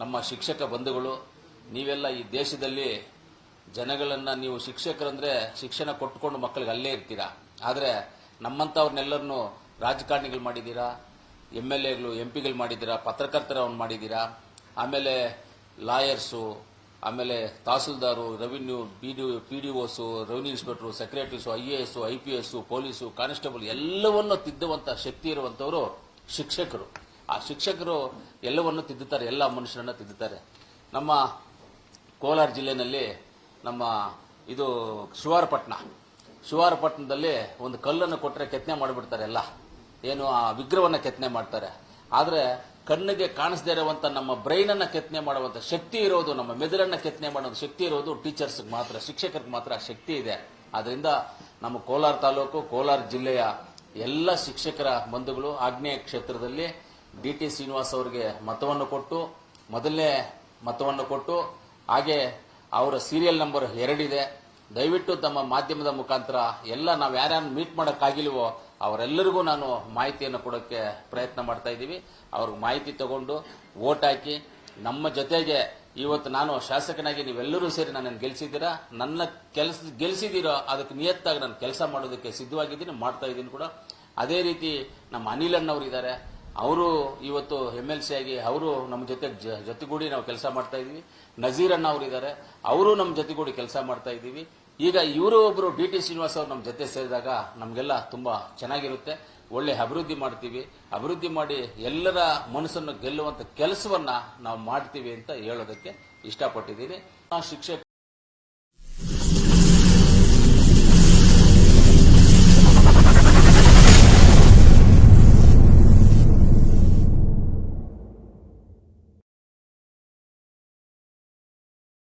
ನಮ್ಮ ಶಿಕ್ಷಕ ಬಂಧುಗಳು, ನೀವೆಲ್ಲ ಈ ದೇಶದಲ್ಲಿ ಜನಗಳನ್ನ ನೀವು ಶಿಕ್ಷಕರಂದರೆ ಶಿಕ್ಷಣ ಕೊಟ್ಕೊಂಡು ಮಕ್ಕಳಿಗೆ ಅಲ್ಲೇ ಇರ್ತೀರಾ? ಆದರೆ ನಮ್ಮಂಥವ್ರನ್ನೆಲ್ಲರನ್ನು ರಾಜಕಾರಣಿಗಳು ಮಾಡಿದ್ದೀರಾ? ಎಂ ಎಲ್ ಎಗಳು, ಎಂ ಪಿಗಳು ಮಾಡಿದ್ದೀರಾ? ಪತ್ರಕರ್ತರವನ್ನು ಮಾಡಿದ್ದೀರಾ? ಆಮೇಲೆ ಲಾಯರ್ಸು, ಆಮೇಲೆ tahsildar, revenue B D P D Os revenue inspector, secretaries, I A S I P S police, constable, ಎಲ್ಲವನ್ನೂ ತಿದ್ದುವಂಥ ಶಕ್ತಿ ಇರುವಂತವರು ಶಿಕ್ಷಕರು. ಶಿಕ್ಷಕರು ಎಲ್ಲವನ್ನು ತಿದ್ದುತ್ತಾರೆ, ಎಲ್ಲ ಮನುಷ್ಯರನ್ನು ತಿದ್ದುತ್ತಾರೆ. ನಮ್ಮ ಕೋಲಾರ ಜಿಲ್ಲೆಯಲ್ಲಿ ನಮ್ಮ ಇದು ಶಿವಾರಪಟ್ಟಣ. ಶಿವಾರಪಟ್ಟಣದಲ್ಲಿ ಒಂದು ಕಲ್ಲನ್ನು ಕೊಟ್ಟರೆ ಕೆತ್ತನೆ ಮಾಡಿಬಿಡ್ತಾರೆ ಎಲ್ಲ. ಏನು, ಆ ವಿಗ್ರಹವನ್ನು ಕೆತ್ತನೆ ಮಾಡ್ತಾರೆ. ಆದರೆ ಕಣ್ಣಿಗೆ ಕಾಣಿಸದೇ ಇರುವಂಥ ನಮ್ಮ ಬ್ರೈನನ್ನು ಕೆತ್ತನೆ ಮಾಡುವಂಥ ಶಕ್ತಿ ಇರೋದು, ನಮ್ಮ ಮೆದುಳನ್ನು ಕೆತ್ತನೆ ಮಾಡುವಂಥ ಶಕ್ತಿ ಇರೋದು ಟೀಚರ್ಸ್ಗೆ ಮಾತ್ರ, ಶಿಕ್ಷಕರಿಗೆ ಮಾತ್ರ ಶಕ್ತಿ ಇದೆ. ಆದ್ದರಿಂದ ನಮ್ಮ ಕೋಲಾರ ತಾಲೂಕು, ಕೋಲಾರ ಜಿಲ್ಲೆಯ ಎಲ್ಲ ಶಿಕ್ಷಕರ ಬಂಧುಗಳು, ಆಗ್ನೇಯ ಕ್ಷೇತ್ರದಲ್ಲಿ ಡಿ ಟಿ ಶ್ರೀನಿವಾಸ್ ಅವರಿಗೆ ಮತವನ್ನು ಕೊಟ್ಟು, ಮೊದಲನೇ ಮತವನ್ನು ಕೊಟ್ಟು, ಹಾಗೆ ಅವರ ಸೀರಿಯಲ್ ನಂಬರ್ ಎರಡಿದೆ ದಯವಿಟ್ಟು ತಮ್ಮ ಮಾಧ್ಯಮದ ಮುಖಾಂತರ ಎಲ್ಲ ನಾವು ಯಾರ್ಯಾರು ಮೀಟ್ ಮಾಡೋಕ್ಕಾಗಿಲ್ವೋ ಅವರೆಲ್ಲರಿಗೂ ನಾನು ಮಾಹಿತಿಯನ್ನು ಕೊಡೋಕ್ಕೆ ಪ್ರಯತ್ನ ಮಾಡ್ತಾ ಇದ್ದೀವಿ. ಅವ್ರಿಗೆ ಮಾಹಿತಿ ತಗೊಂಡು ಓಟ್ ಹಾಕಿ, ನಮ್ಮ ಜೊತೆಗೆ ಇವತ್ತು ನಾನು ಶಾಸಕನಾಗಿ ನೀವೆಲ್ಲರೂ ಸೇರಿ ನನ್ನನ್ನು ಗೆಲ್ಸಿದ್ದೀರಾ? ನನ್ನ ಕೆಲಸ, ಗೆಲ್ಸಿದ್ದೀರೋ? ಅದಕ್ಕೆ ನಿಯತ್ತಾಗಿ ನಾನು ಕೆಲಸ ಮಾಡೋದಕ್ಕೆ ಸಿದ್ಧವಾಗಿದ್ದೀನಿ, ಮಾಡ್ತಾ ಇದ್ದೀನಿ ಕೂಡ. ಅದೇ ರೀತಿ ನಮ್ಮ ಅನಿಲ್ ಅಣ್ಣವ್ರು ಇದ್ದಾರೆ. ಅವರು ಇವತ್ತು ಎಂ ಎಲ್ ಸಿ ಆಗಿ ಅವರು ನಮ್ಮ ಜೊತೆ ಜೊತೆಗೂಡಿ ನಾವು ಕೆಲಸ ಮಾಡ್ತಾ ಇದೀವಿ ನಜೀರ್ ಅಣ್ಣ ಅವರು ನಮ್ಮ ಜೊತೆಗೂಡಿ ಕೆಲಸ ಮಾಡ್ತಾ ಇದ್ದೀವಿ. ಈಗ ಇವರು ಒಬ್ಬರು ಡಿ ಟಿ ಶ್ರೀನಿವಾಸ್ ಅವರು ನಮ್ಮ ಜೊತೆ ಸೇರಿದಾಗ ನಮಗೆಲ್ಲ ತುಂಬಾ ಚೆನ್ನಾಗಿರುತ್ತೆ. ಒಳ್ಳೆ ಅಭಿವೃದ್ಧಿ ಮಾಡ್ತೀವಿ. ಅಭಿವೃದ್ಧಿ ಮಾಡಿ ಎಲ್ಲರ ಮನಸ್ಸನ್ನು ಗೆಲ್ಲುವಂತ ಕೆಲಸವನ್ನ ನಾವು ಮಾಡ್ತೀವಿ ಅಂತ ಹೇಳೋದಕ್ಕೆ ಇಷ್ಟಪಟ್ಟಿದ್ದೀನಿ. ಶಿಕ್ಷಕ